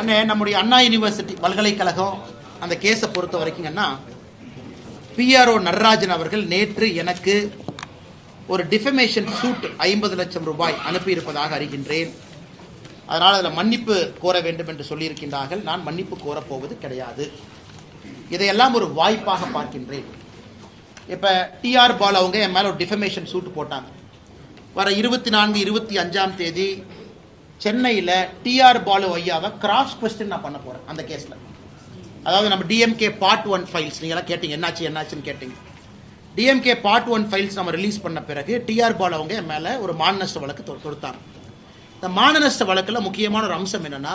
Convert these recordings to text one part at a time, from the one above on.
அண்ணே நம்முடைய அண்ணா யூனிவர்சிட்டி பல்கலைக்கழகம் அந்த கேஸை பொறுத்த வரைக்குங்கன்னா பிஆர்ஓ நடராஜன் அவர்கள் நேற்று எனக்கு ஒரு டிஃபமேஷன் சூட் ஐம்பது லட்சம் ரூபாய் அனுப்பியிருப்பதாக அறிகின்றேன். அதனால் அதில் மன்னிப்பு கோர வேண்டும் என்று சொல்லியிருக்கின்றார்கள். நான் மன்னிப்பு கோரப் போவது கிடையாது. இதையெல்லாம் ஒரு வாய்ப்பாக பார்க்கின்றேன். இப்போ டிஆர் பால் அவங்க என் மேலே ஒரு டிஃபமேஷன் சூட் போட்டாங்க. வர இருபத்தி நான்கு இருபத்தி அஞ்சாம் தேதி சென்னையில் டிஆர் பாலு ஐயாவை கிராஸ் கொஸ்டின் நான் பண்ண போகிறேன் அந்த கேஸில் அதாவது நம்ம டிஎம்கே பார்ட் ஒன் ஃபைல்ஸ் நீங்களாம் கேட்டீங்க என்னாச்சு என்னாச்சுன்னு கேட்டீங்க. டிஎம்கே பார்ட் ஒன் ஃபைல்ஸ் நம்ம ரிலீஸ் பண்ண பிறகு டிஆர் பாலு அவங்க என் மேலே ஒரு மானநஷ்ட வழக்கு தொடுத்தாங்க. இந்த மானநஷ்ட வழக்கில் முக்கியமான ஒரு அம்சம் என்னன்னா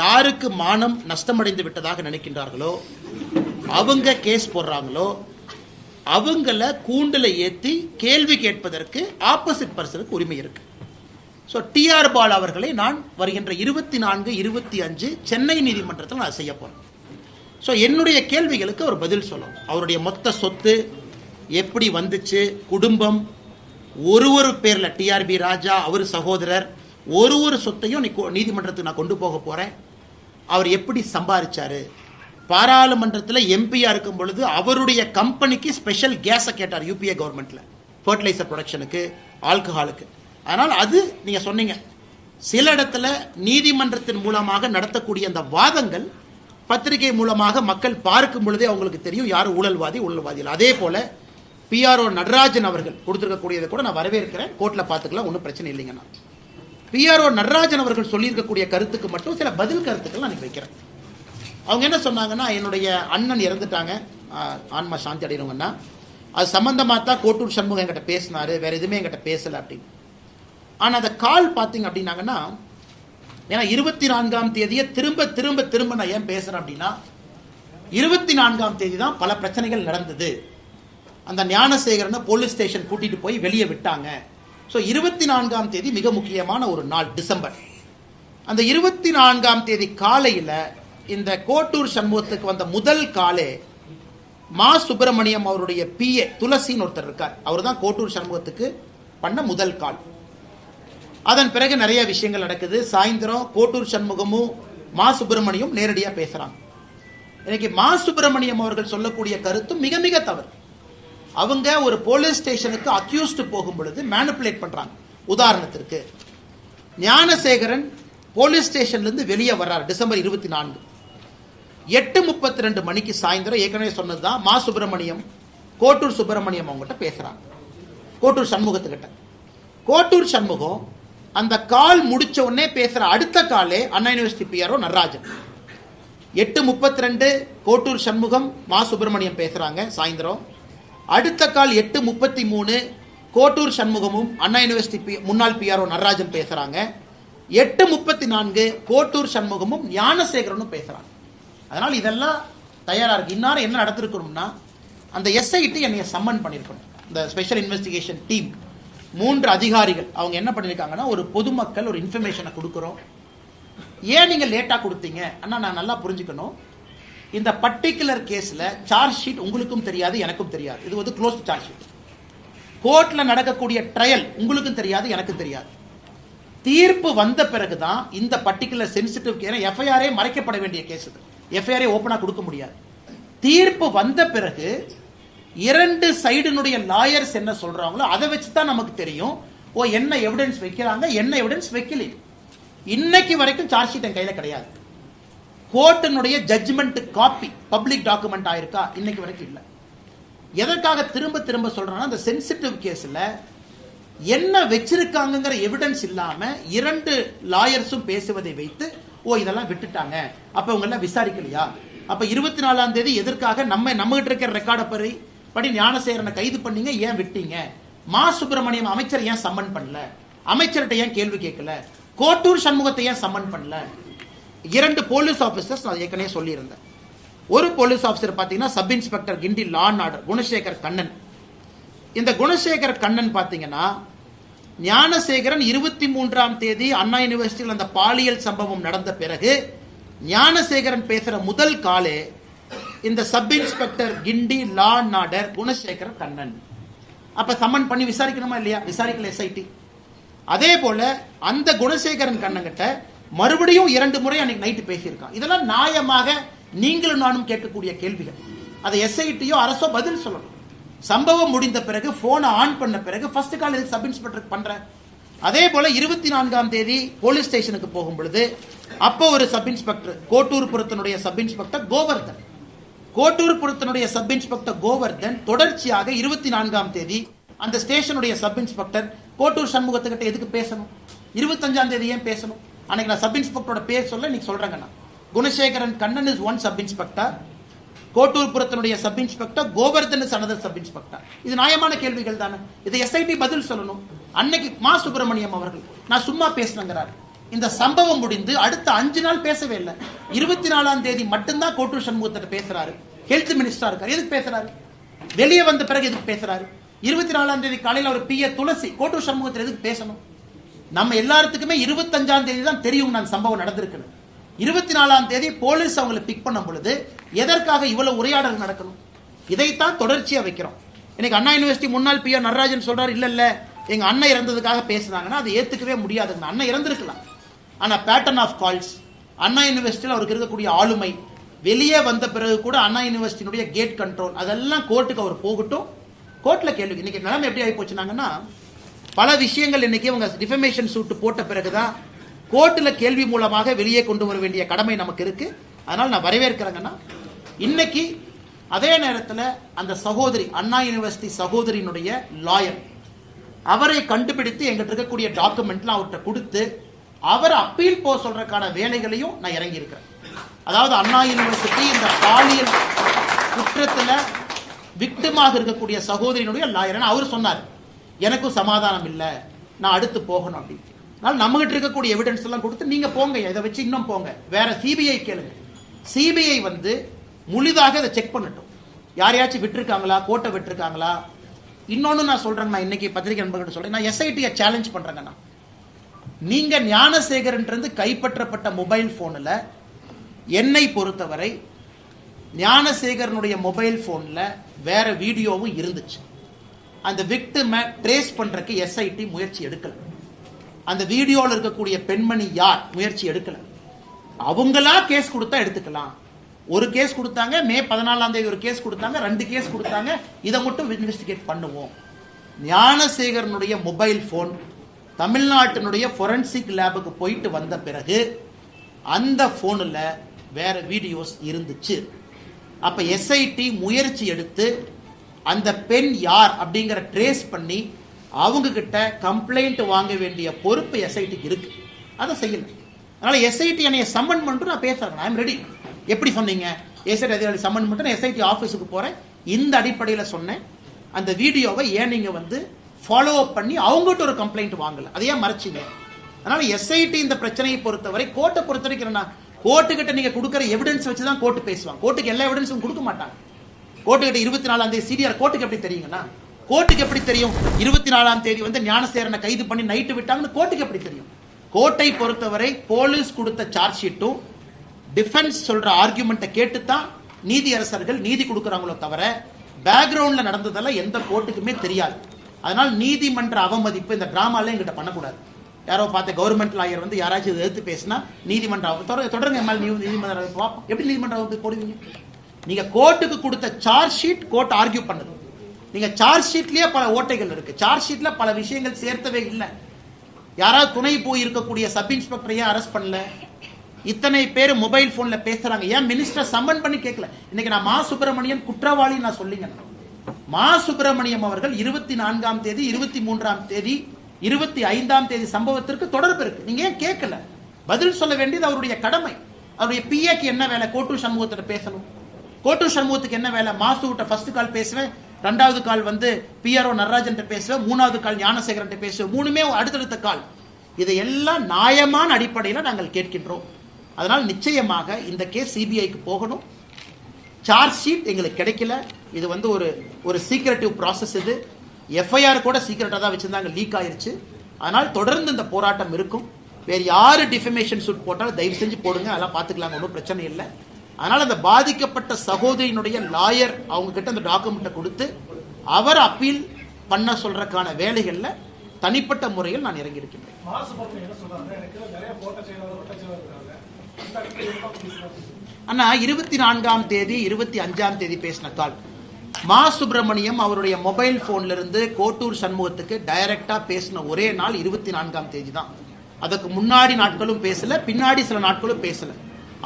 யாருக்கு மானம் நஷ்டமடைந்து விட்டதாக நினைக்கின்றார்களோ அவங்க கேஸ் போடுறாங்களோ அவங்கள கூண்டில் ஏற்றி கேள்வி கேட்பதற்கு ஆப்போசிட் பர்சனுக்கு உரிமை இருக்குது ஸோ டிஆர் பால் அவர்களை நான் வருகின்ற இருபத்தி நான்கு இருபத்தி அஞ்சு சென்னை நீதிமன்றத்தில் நான் செய்ய போகிறேன் ஸோ என்னுடைய கேள்விகளுக்கு அவர் பதில் சொல்லணும். அவருடைய மொத்த சொத்து எப்படி வந்துச்சு குடும்பம் ஒரு ஒரு பேரில் டிஆர்பி ராஜா அவர் சகோதரர் ஒரு ஒரு சொத்தையும் நீ நீதிமன்றத்துக்கு நான் கொண்டு போக போகிறேன் அவர் எப்படி சம்பாதிச்சார் பாராளுமன்றத்தில் எம்பியாக இருக்கும் பொழுது அவருடைய கம்பெனிக்கு ஸ்பெஷல் கேஸை கேட்டார் யூபிஏ கவர்மெண்ட்டில் ஃபர்டிலைசர் ப்ரொடக்ஷனுக்கு ஆல்கஹாலுக்கு அதனால் அது நீங்கள் சொன்னீங்க. சில இடத்துல நீதிமன்றத்தின் மூலமாக நடத்தக்கூடிய அந்த வாதங்கள் பத்திரிகை மூலமாக மக்கள் பார்க்கும் பொழுதே அவங்களுக்கு தெரியும் யார் ஊழல்வாதி ஊழல்வாதி இல்லை அதே போல பிஆர்ஓ நடராஜன் அவர்கள் கொடுத்துருக்கக்கூடியதை கூட நான் வரவேற்கிறேன். கோர்ட்டில் பார்த்துக்கலாம் ஒன்றும் பிரச்சனை இல்லைங்கண்ணா பிஆர்ஓ நடராஜன் அவர்கள் சொல்லியிருக்கக்கூடிய கருத்துக்கு மட்டும் சில பதில் கருத்துக்கள் நான் வைக்கிறேன். அவங்க என்ன சொன்னாங்கன்னா என்னுடைய அண்ணன் இறந்துட்டாங்க. ஆன்மா சாந்தி அடையணுங்கன்னா. அது சம்மந்தமாக தான் கோட்டூர் சண்முகம் என்கிட்ட பேசினாரு. வேற எதுவுமே என்கிட்ட பேசலை அப்படின்னு. ஆனால் அந்த கால் பார்த்தீங்க அப்படின்னாங்கன்னா ஏன்னா இருபத்தி நான்காம் தேதியை திரும்ப திரும்ப திரும்ப நான் ஏன் பேசுகிறேன் அப்படின்னா இருபத்தி நான்காம் தேதி தான் பல பிரச்சனைகள் நடந்தது. அந்த ஞானசேகரனை போலீஸ் ஸ்டேஷன் கூட்டிட்டு போய் வெளியே விட்டாங்க. ஸோ இருபத்தி நான்காம் தேதி மிக முக்கியமான ஒரு நாள் டிசம்பர். அந்த இருபத்தி நான்காம் தேதி காலையில் இந்த கோட்டூர் சண்முகத்துக்கு வந்த முதல் காலே மா சுப்பிரமணியம் அவருடைய பிஏ துளசின்னு ஒருத்தர் இருக்கார். அவர் தான் கோட்டூர் சண்முகத்துக்கு பண்ண முதல் கால். அதன் பிறகு நிறைய விஷயங்கள் நடக்குது. சாயந்தரம் கோட்டூர் சண்முகமும் மா சுப்பிரமணியம் நேரடியாக பேசுறாங்க. இன்னைக்கு மா சுப்பிரமணியம் அவர்கள் சொல்லக்கூடிய கருத்தும் மிக மிக தவறு. அவங்க ஒரு போலீஸ் ஸ்டேஷனுக்கு அக்யூஸ்டு போகும் பொழுது மேனிப்புலேட் பண்றாங்க. உதாரணத்திற்கு ஞானசேகரன் போலீஸ் ஸ்டேஷன்லேருந்து வெளியே வர்றார் டிசம்பர் இருபத்தி நான்கு எட்டு முப்பத்தி ரெண்டு மணிக்கு சாயந்தரம் ஏற்கனவே சொன்னது தான் மா சுப்பிரமணியம் கோட்டூர் சுப்பிரமணியம் அவங்ககிட்ட பேசுகிறாங்க கோட்டூர் சண்முகத்துக்கிட்ட. கோட்டூர் சண்முகம் அந்த கால் முடிச்ச உடனே பேசுற அடுத்த காலே அண்ணா யூனிவர்சிட்டி பிஆர்ஓ நடராஜன். எட்டு முப்பத்தி ரெண்டு கோட்டூர் சண்முகம் மா சுப்பிரமணியம் பேசுறாங்க சாயந்தரம். அடுத்த கால் எட்டு முப்பத்தி மூணு கோட்டூர் சண்முகமும் அண்ணா யூனிவர்சிட்டி பி- முன்னாள் பிஆர்ஓ நடராஜன் பேசுறாங்க. எட்டு முப்பத்தி நான்கு கோட்டூர் சண்முகமும் ஞானசேகரனும் பேசுறாங்க. அதனால் இதெல்லாம் தயாராக இருக்கு. இன்னாரும் என்ன நடத்திருக்கணும்னா அந்த எஸ்ஐடி என்னைய சம்மன் பண்ணியிருக்கணும் இந்த ஸ்பெஷல் இன்வெஸ்டிகேஷன் டீம் மூன்று அதிகாரிகள். அவங்க என்ன பண்ணியிருக்காங்கன்னா ஒரு பொதுமக்கள் ஒரு இன்ஃபர்மேஷனை கொடுக்குறோம். ஏன் நீங்கள் லேட்டாக கொடுத்தீங்க? அண்ணா நான் நல்லா புரிஞ்சுக்கணும். இந்த பர்டிகுலர் கேஸில் சார்ஜ் ஷீட் உங்களுக்கும் தெரியாது எனக்கும் தெரியாது. இது வந்து க்ளோஸ் சார்ஜ் ஷீட் கோர்ட்டில் நடக்கக்கூடிய ட்ரையல் உங்களுக்கும் தெரியாது எனக்கும் தெரியாது. தீர்ப்பு வந்த பிறகு தான் இந்த பர்டிகுலர் சென்சிட்டிவ் ஏன்னா எஃப்ஐஆரே மறைக்கப்பட வேண்டிய கேஸ் இது. எஃப்ஐஆரே ஓப்பனாக கொடுக்க முடியாது. தீர்ப்பு வந்த பிறகு இரண்டு சைடினுடைய லாயர்ஸ் என்ன சொல்றாங்களோ அதை வச்சு தான் நமக்கு தெரியும். ஓ என்ன எவிடன்ஸ் வைக்கிறாங்க என்ன எவிடன்ஸ் வைக்கல இன்னைக்கு வரைக்கும் சார்ஜ் ஷீட் என் கையில கிடையாது. கோர்ட்டினுடைய ஜட்ஜ்மெண்ட் காப்பி பப்ளிக் டாக்குமெண்ட் ஆயிருக்கா? இன்னைக்கு வரைக்கும் இல்லை. எதற்காக திரும்ப திரும்ப சொல்றேன்னா அந்த சென்சிட்டிவ் கேஸ்ல என்ன வச்சிருக்காங்கிற எவிடன்ஸ் இல்லாம இரண்டு லாயர்ஸும் பேசுவதை வைத்து ஓ இதெல்லாம் விட்டுட்டாங்க. அப்ப இவங்க எல்லாம் விசாரிக்கலையா? அப்ப இருபத்தி நாலாம் தேதி எதற்காக நம்ம நம்மகிட்ட இருக்கிற ரெக்கார்டை பறி படி ஞானசேகரனை கைது பண்ணீங்க ஏன் விட்டீங்க? மா சுப்பிரமணியம் அமைச்சர் ஏன் சம்மன் பண்ணல? அமைச்சர்கிட்ட ஏன் கேள்வி கேட்கல? கோட்டூர் சண்முகத்தை ஏன் சம்மன் பண்ணல? இரண்டு போலீஸ் ஆஃபீஸர்ஸ் நான் ஏற்கனவே சொல்லியிருந்தேன். ஒரு போலீஸ் ஆஃபீஸர் பார்த்தீங்கன்னா sub inspector Guindy law and order Gunasekar Kannan. இந்த குணசேகர் கண்ணன் பார்த்தீங்கன்னா ஞானசேகரன் இருபத்தி மூன்றாம் தேதி அண்ணா யூனிவர்சிட்டியில் அந்த பாலியல் சம்பவம் நடந்த பிறகு ஞானசேகரன் பேசுகிற முதல் காலே இந்த சப் இன்ஸ்பெக்டர் கிண்டி லா நாடர் குணசேகர கண்ணன். அப்ப சம்மன் பண்ணி விசாரிக்கணுமா இல்லையா? விசாரிக்கல எஸ்ஐடி அதே போல அந்த குணசேகரன் கண்ணங்கிட்ட மறுபடியும் இரண்டு முறை அன்னைக்கு நைட்டு பேசியிருக்கான். இதெல்லாம் நியாயமாக நீங்களும் நானும் கேட்கக்கூடிய கேள்விகள். அதை எஸ்ஐடியோ அரசோ பதில் சொல்லணும். சம்பவம் முடிந்த பிறகு போனை ஆன் பண்ண பிறகு ஃபர்ஸ்ட் கால் சப் இன்ஸ்பெக்டர் பண்ற? அதே போல இருபத்தி நான்காம் தேதி போலீஸ் ஸ்டேஷனுக்கு போகும் பொழுது அப்போ ஒரு சப் இன்ஸ்பெக்டர் கோட்டூர்புரத்தினுடைய சப் இன்ஸ்பெக்டர் கோவர்தன். கோட்டூர்புரத்தினுடைய சப் இன்ஸ்பெக்டர் கோவர்தன் தொடர்ச்சியாக இருபத்தி நான்காம் தேதி அந்த ஸ்டேஷனுடைய சப் இன்ஸ்பெக்டர் கோட்டூர் சண்முகத்துக்கிட்ட எதுக்கு பேசணும்? இருபத்தஞ்சாம் தேதி ஏன் பேசணும்? அன்னைக்கு நான் சப் இன்ஸ்பெக்டரோட பேர் சொல்ல இன்னைக்கு சொல்றேங்க நான் Gunasekaran Kannan is one sub inspector கோட்டூர்புரத்தினுடைய sub inspector Govardhan is another sub inspector இது நியாயமான கேள்விகள் தானே? இதை எஸ்ஐடி பதில் சொல்லணும். அன்னைக்கு மா சுப்பிரமணியம் அவர்கள். நான் சும்மா பேசினங்கிறார் இந்த சம்பவம் முடிந்து அடுத்த அஞ்சு நாள் பேசவே இல்லை. இருபத்தி நாலாம் தேதி மட்டும்தான் கோட்டூர் சண்முகத்திட்ட பேசுறாரு. ஹெல்த் மினிஸ்டரா இருக்காரு. எதுக்கு பேசுறாரு? வெளியே வந்த பிறகு எதுக்கு பேசுறாரு? இருபத்தி நாலாம் தேதி காலையில் அவர் பி ஏ துளசி கோட்டூர் சண்முகத்தில் எதுக்கு பேசணும்? நம்ம எல்லாத்துக்குமே இருபத்தஞ்சாம் தேதி தான் தெரியும் நான் சம்பவம் நடந்திருக்குன்னு. இருபத்தி நாலாம் தேதி போலீஸ் அவங்களை பிக் பண்ணும் பொழுது எதற்காக இவ்வளவு உரையாடல் நடக்கணும்? இதைத்தான் தொடர்ச்சியா வைக்கிறோம். இன்னைக்கு அண்ணா யூனிவர்சிட்டி முன்னாள் பி நடராஜன் சொல்றாரு இல்ல இல்ல எங்க அண்ணன் இறந்ததுக்காக பேசுனாங்கன்னா அது ஏத்துக்கவே முடியாதுங்க அண்ணன் இறந்திருக்கலாம். ஆனால் பேட்டர்ன் ஆஃப் கால்ஸ் அண்ணா யூனிவர்சிட்டியில் அவருக்கு இருக்கக்கூடிய ஆளுமை. வெளியே வந்த பிறகு கூட அண்ணா யூனிவர்சிட்டியினுடைய கேட் கண்ட்ரோல் அதெல்லாம் கோர்ட்டுக்கு அவர் போகட்டும். கோர்ட்டில் கேள்வி. இன்னைக்கு நிலைமை எப்படி ஆகி போச்சுனாங்கன்னா பல விஷயங்கள் இன்னைக்கு அவங்க டிஃபமேஷன் சூட்டு போட்ட பிறகு தான் கோர்ட்டில் கேள்வி மூலமாக வெளியே கொண்டு வர வேண்டிய கடமை நமக்கு இருக்கு. அதனால் நான் வரவேற்கிறேங்கன்னா இன்னைக்கு அதே நேரத்தில் அந்த சகோதரி அண்ணா யூனிவர்சிட்டி சகோதரியினுடைய லாயர் அவரை கண்டுபிடித்து எங்கிட்ட இருக்கக்கூடிய டாக்குமெண்ட்லாம் அவர்கிட்ட கொடுத்து அவர் அப்பீல் போக சொல்றதுக்கான வேலைகளையும் நான் இறங்கி இருக்கிறேன் அதாவது அண்ணா யூனிவர்சிட்டி இந்த பாலியல் குற்றத்துல விக்டிமாக இருக்கக்கூடிய சகோதரியினுடைய லாயர் அவர் சொன்னார் எனக்கும் சமாதானம் இல்லை நான் அடுத்து போகணும் அப்படின்னு அதனால நம்மகிட்ட இருக்கக்கூடிய எவிடன்ஸ் எல்லாம் கொடுத்து நீங்க போங்க இதை வச்சு இன்னும் போங்க. வேற சிபிஐ கேளுங்க. சிபிஐ வந்து முழுதாக இதை செக் பண்ணட்டும். யாரையாச்சும் விட்டுருக்காங்களா? கோட்டை விட்டுருக்காங்களா? இன்னொன்னு நான் சொல்றேன் நான் இன்னைக்கு பத்திரிகை நண்பர்கிட்ட சொல்றேன். நான் எஸ்ஐடியை சேலஞ்ச் பண்றேங்க நீங்கள் நீங்க ஞானசேகரன்றது கைப்பற்றப்பட்ட மொபைல் போன்ல என்னை பொறுத்தவரை ஞானசேகரனுடைய மொபைல் போன்ல வேற வீடியோவும் இருந்துச்சு. அந்த விக்டிமை ட்ரேஸ் பண்றதுக்கு எஸ்ஐடி முயற்சி எடுக்கல. அந்த வீடியோவில் இருக்கக்கூடிய பெண்மணி யார் முயற்சி எடுக்கல. அவங்களா கேஸ் கொடுத்தா எடுத்துக்கலாம். ஒரு கேஸ் கொடுத்தாங்க மே பதினாலாம் தேதி ஒரு கேஸ் கொடுத்தாங்க ரெண்டு கேஸ் கொடுத்தாங்க இதை மட்டும் இன்வெஸ்டிகேட் பண்ணுவோம். ஞானசேகரனுடைய மொபைல் ஃபோன் தமிழ்நாட்டினுடைய ஃபொரன்சிக் லேபுக்கு போயிட்டு வந்த பிறகு அந்த ஃபோனில் வேற வீடியோஸ் இருந்துச்சு. அப்போ எஸ்ஐடி முயற்சி எடுத்து அந்த பெண் யார் அப்படிங்கிற ட்ரேஸ் பண்ணி அவங்கக்கிட்ட கம்ப்ளைண்ட் வாங்க வேண்டிய பொறுப்பு எஸ்ஐடிக்கு இருக்கு. அதை செய்யல. அதனால் எஸ்ஐடி என்னைய சம்மன் பண்ணிட்டு நான் பேசுகிறேன் ஐம் ரெடி எப்படி சொன்னீங்க? எஸ்ஐடி அதிகாரி சம்மன் பண்ணிட்டு நான் எஸ்ஐடி ஆஃபீஸுக்கு போகிறேன் இந்த அடிப்படையில் சொன்னேன். அந்த வீடியோவை ஏன் நீங்கள் வந்து ஃபாலோ அப் பண்ணி அவங்ககிட்ட ஒரு கம்ப்ளைண்ட் வாங்கல. அதையே மறைச்சிங்க. அதனால எஸ்ஐடி இந்த பிரச்சனையை பொறுத்தவரை கோர்ட்டை பொறுத்த வரைக்கும் என்ன கோர்ட்டுக்கிட்ட நீங்க கொடுக்குற எவிடன்ஸ் வச்சு தான் கோர்ட்டு பேசுவாங்க. கோர்ட்டுக்கு எல்லா எவிடன்ஸும் கொடுக்க மாட்டாங்க. கோர்ட்டுக்கிட்ட இருபத்தி நாலாம் தேதி சிடிஆர் கோர்ட்டுக்கு எப்படி தெரியுங்கன்னா கோர்ட்டுக்கு எப்படி தெரியும்? இருபத்தி நாலாம் தேதி வந்து ஞானசேரனை கைது பண்ணி நைட்டு விட்டாங்கன்னு கோர்ட்டுக்கு எப்படி தெரியும்? கோர்ட்டை பொறுத்தவரை போலீஸ் கொடுத்த சார்ஜ் ஷீட்டும் டிஃபென்ஸ் சொல்ற ஆர்குமெண்ட்டை கேட்டு தான் நீதியரசர்கள் நீதி கொடுக்குறாங்களோ தவிர பேக்ரவுண்ட்ல நடந்ததெல்லாம் எந்த கோர்ட்டுக்குமே தெரியாது. அதனால் நீதிமன்ற அவமதிப்பு இந்த டிராமால எங்கிட்ட பண்ணக்கூடாது. யாரோ பார்த்த கவர்மெண்ட் லாயர் வந்து யாராச்சும் இதை எதிர்த்து பேசினா நீதிமன்ற தொடர் தொடருங்க எம்எல் நியூ நீதிமன்ற பார்ப்போம். எப்படி நீதிமன்ற அவமதிப்பு போடுவீங்க? நீங்க கோர்ட்டுக்கு கொடுத்த சார்ஜ் ஷீட் கோர்ட் ஆர்கியூ பண்ணுது. நீங்க சார்ஜ் ஷீட்லயே பல ஓட்டைகள் இருக்கு. சார்ஜ் ஷீட்ல பல விஷயங்கள் சேர்த்தவே இல்லை. யாராவது துணை போய் இருக்கக்கூடிய சப் இன்ஸ்பெக்டரையே அரெஸ்ட் பண்ணல? இத்தனை பேர் மொபைல் போன்ல பேசுறாங்க. ஏன் மினிஸ்டர் சம்மன் பண்ணி கேட்கல இன்னைக்கு நான் மா சுப்பிரமணியன் குற்றவாளி நான் சொல்லிங்க. மா சுப்பிரமணியம் அவர்கள் இருபத்தி நான்காம் தேதி இருபத்தி மூன்றாம் தேதி இருபத்தி ஐந்தாம் தேதி சம்பவத்திற்கு தொடர்பு இருக்கு. நீங்க ஏன் கேட்கல? பதில் சொல்ல வேண்டியது அவருடைய கடமை. அவருடைய பிஏக்கு என்ன வேலை? கோட்டூர் சண்முகத்திட்ட பேசணும். கோட்டூர் சண்முகத்துக்கு என்ன வேலை? மாசு விட்ட ஃபர்ஸ்ட் கால் பேசுவேன் ரெண்டாவது கால் வந்து பிஆர்ஓ நடராஜன் பேசுவேன் மூணாவது கால் ஞானசேகரன் பேசுவேன். மூணுமே அடுத்தடுத்த கால். இதையெல்லாம் நியாயமான அடிப்படையில் நாங்கள் கேட்கின்றோம். அதனால் நிச்சயமாக இந்த கேஸ் சிபிஐக்கு போகணும். சார்ஜ் ஷீட் எங்களுக்கு கிடைக்கல. இது வந்து ஒரு ஒரு சீக்ரெட்டிவ் ப்ராசஸ் இது. எஃப்ஐஆர் கூட சீக்கிரட்டாக தான் வச்சிருந்தாங்க லீக் ஆயிருச்சு. அதனால் தொடர்ந்து இந்த போராட்டம் இருக்கும். வேறு யாரு டிஃபமேஷன் சூட் போட்டாலும் தயவு செஞ்சு போடுங்க அதெல்லாம் பார்த்துக்கலாம் ஒன்றும் பிரச்சனை இல்லை. அதனால் அந்த பாதிக்கப்பட்ட சகோதரியினுடைய லாயர் அவங்க கிட்ட அந்த டாக்குமெண்ட்டை கொடுத்து அவர் அப்பீல் பண்ண சொல்றதுக்கான வேலைகளில் தனிப்பட்ட முறையில் நான் இறங்கி இருக்கின்றேன் அண்ணா இருபத்தி நான்காம் தேதி இருபத்தி அஞ்சாம் தேதி பேசின கால் மா சுப்பிரமணியம் அவருடைய மொபைல் போன்ல இருந்து கோட்டூர் சண்முகத்துக்கு டைரக்டா பேசின ஒரே நாள் இருபத்தி நான்காம் தேதி தான் அதுக்கு முன்னாடி நாட்களும் பேசல பின்னாடி சில நாட்களும் பேசல.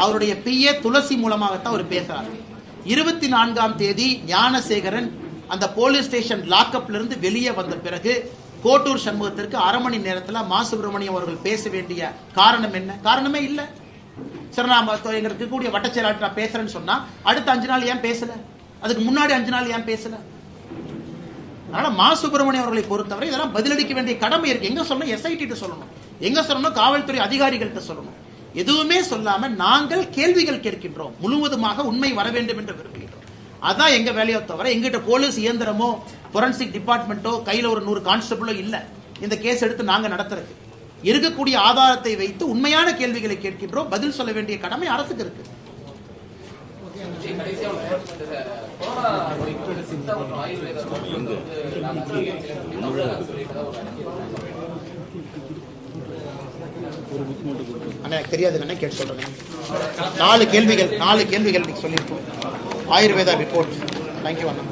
அவருடைய பிஏ துளசி மூலமாகத்தான் அவர் பேசுறாரு. இருபத்தி நான்காம் தேதி ஞானசேகரன் அந்த போலீஸ் ஸ்டேஷன் லாக்அப்ல இருந்து வெளியே வந்த பிறகு கோட்டூர் சண்முகத்திற்கு அரை மணி நேரத்தில் மா சுப்பிரமணியம் அவர்கள் பேச வேண்டிய காரணம் என்ன? காரணமே இல்லை. சரி நான் எங்களுக்கு கூடிய இருக்கக்கூடிய நான் பேசுறேன்னு சொன்னா அடுத்த அஞ்சு நாள் ஏன் பேசல? அதுக்கு முன்னாடி அஞ்சு நாள் ஏன் பேசல? அதனால மா சுப்பிரமணியம் அவர்களை பொறுத்தவரை இதெல்லாம் பதிலளிக்க வேண்டிய கடமை இருக்கு. எங்க சொல்லணும்? எஸ்ஐடி சொல்லணும். எங்க சொல்லணும்? காவல்துறை அதிகாரிகள்கிட்ட சொல்லணும். எதுவுமே சொல்லாம நாங்கள் கேள்விகள் கேட்கின்றோம். முழுவதுமாக உண்மை வர வேண்டும் என்று விரும்புகின்றோம். அதான் எங்க வேலையோ தவிர எங்கிட்ட போலீஸ் இயந்திரமோ ஃபொரன்சிக் டிபார்ட்மெண்ட்டோ கையில ஒரு நூறு கான்ஸ்டபிளோ இல்ல. இந்த கேஸ் எடுத்து நாங்க நடத்துறது இருக்கக்கூடிய ஆதாரத்தை வைத்து உண்மையான கேள்விகளை கேட்கின்றோம். பதில் சொல்ல வேண்டிய கடமை அரசுக்கு இருக்கு. கடைசியா கொரோனா நோய்க்கு மற்றும் ஆயுர்வேத வந்து அண்ணா எனக்கு தெரியாது கேட்டு சொல்றேன் நாலு கேள்விகள் நாலு கேள்விகள் சொல்லியிருக்கோம். ஆயுர்வேதா ரிப்போர்ட். தேங்க்யூ அண்ணா.